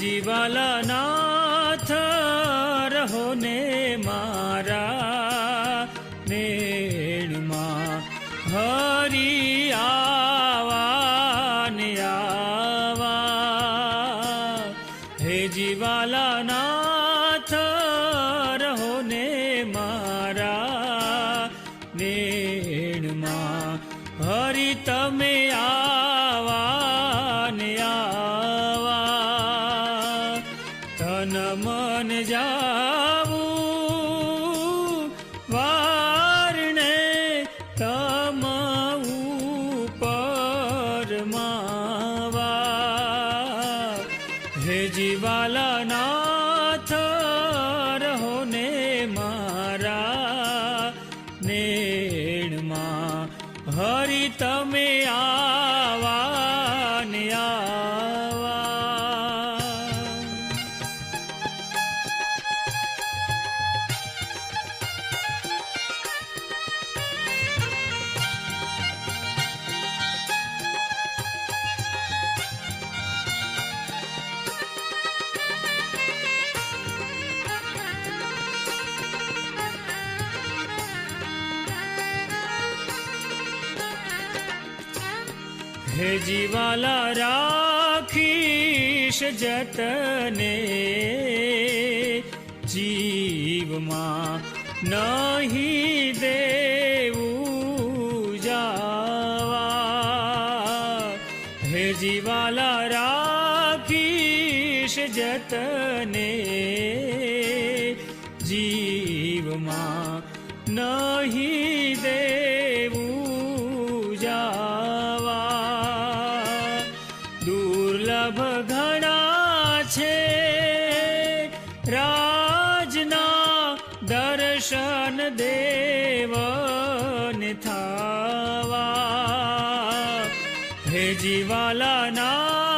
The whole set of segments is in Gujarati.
જીવાલાના me. હે જીવાલા રાખીશ જતને જીવમાં નહીં દે દર્શન દેવને થાવા. હે જીવાલાના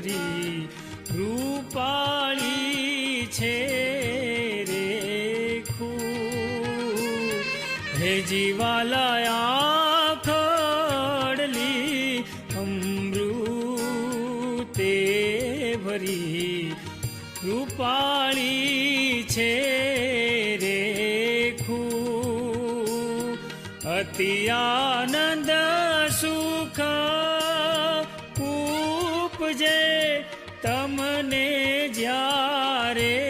કરી રૂપાળી છે રે હે જીવાલયા ખડલી અમૃતે ભરી રૂપાળી છે રે અતિયાન रे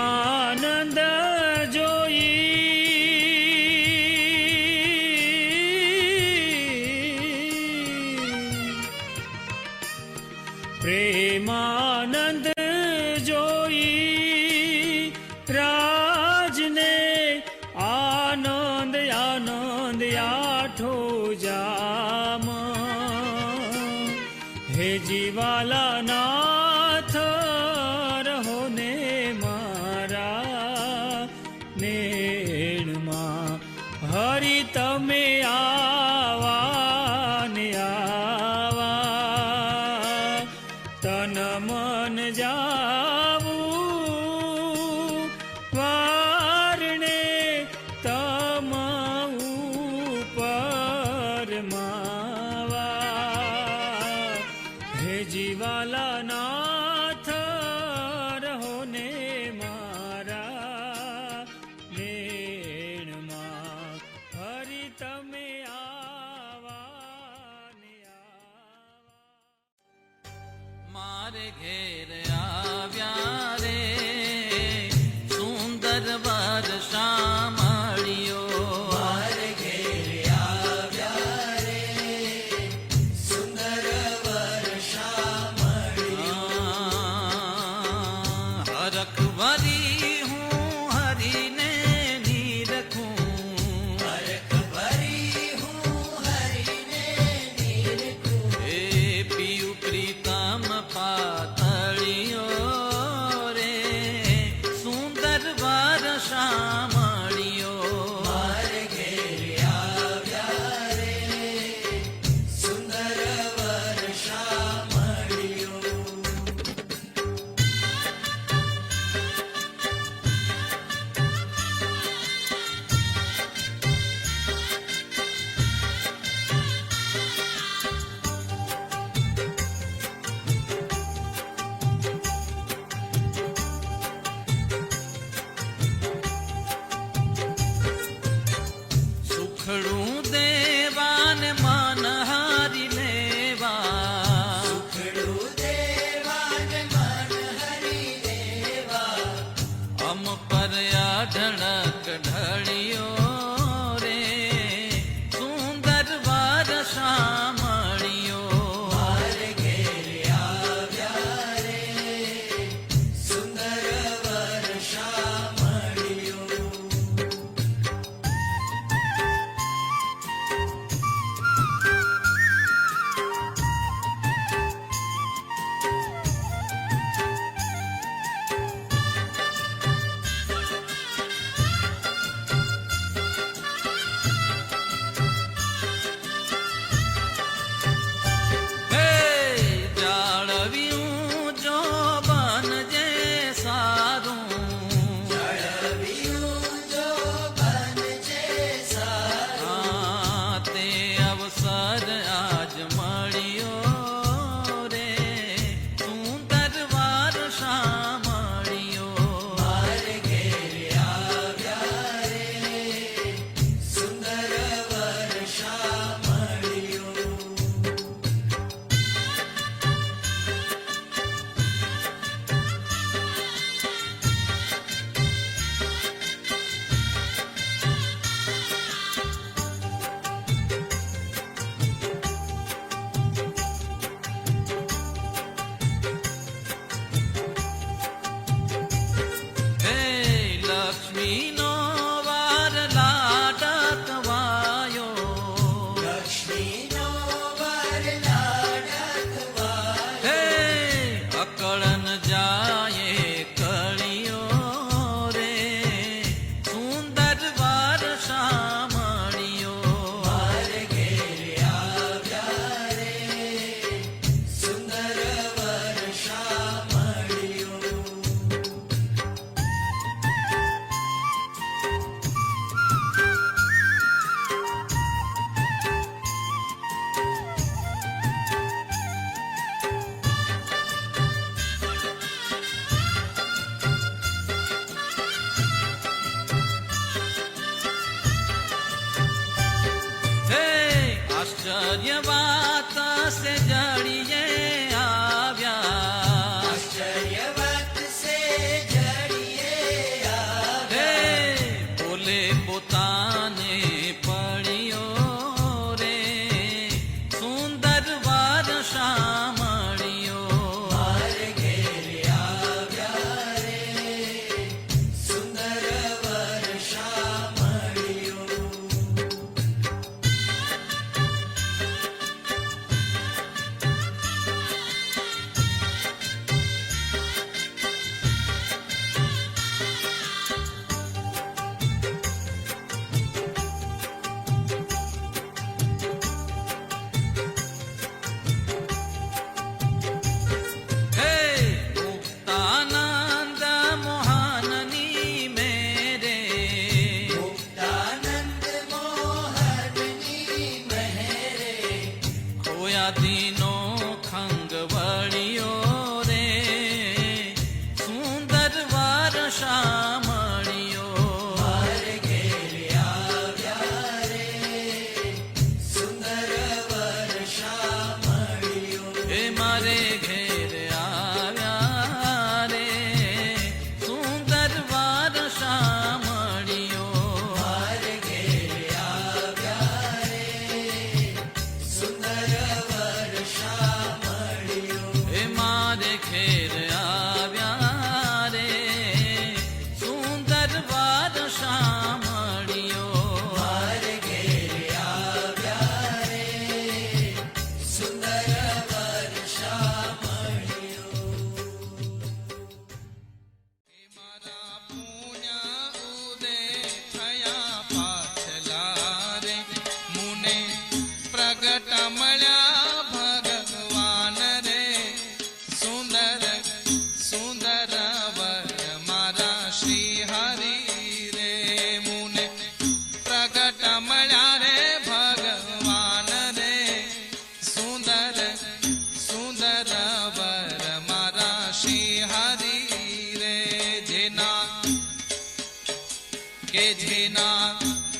my તમે આવા મારે ઘેરે खड़ू se llama. সার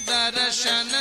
दर्शन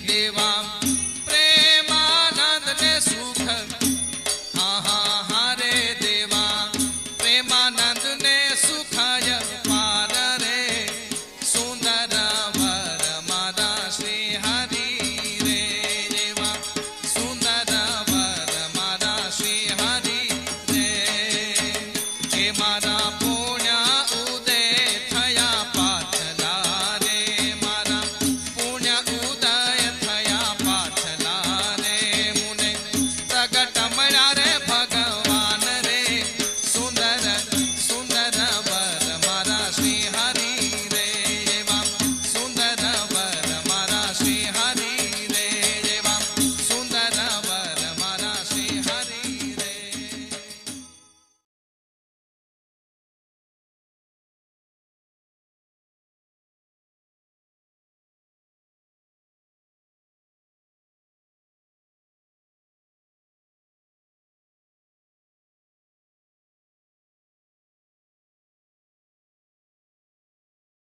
देवा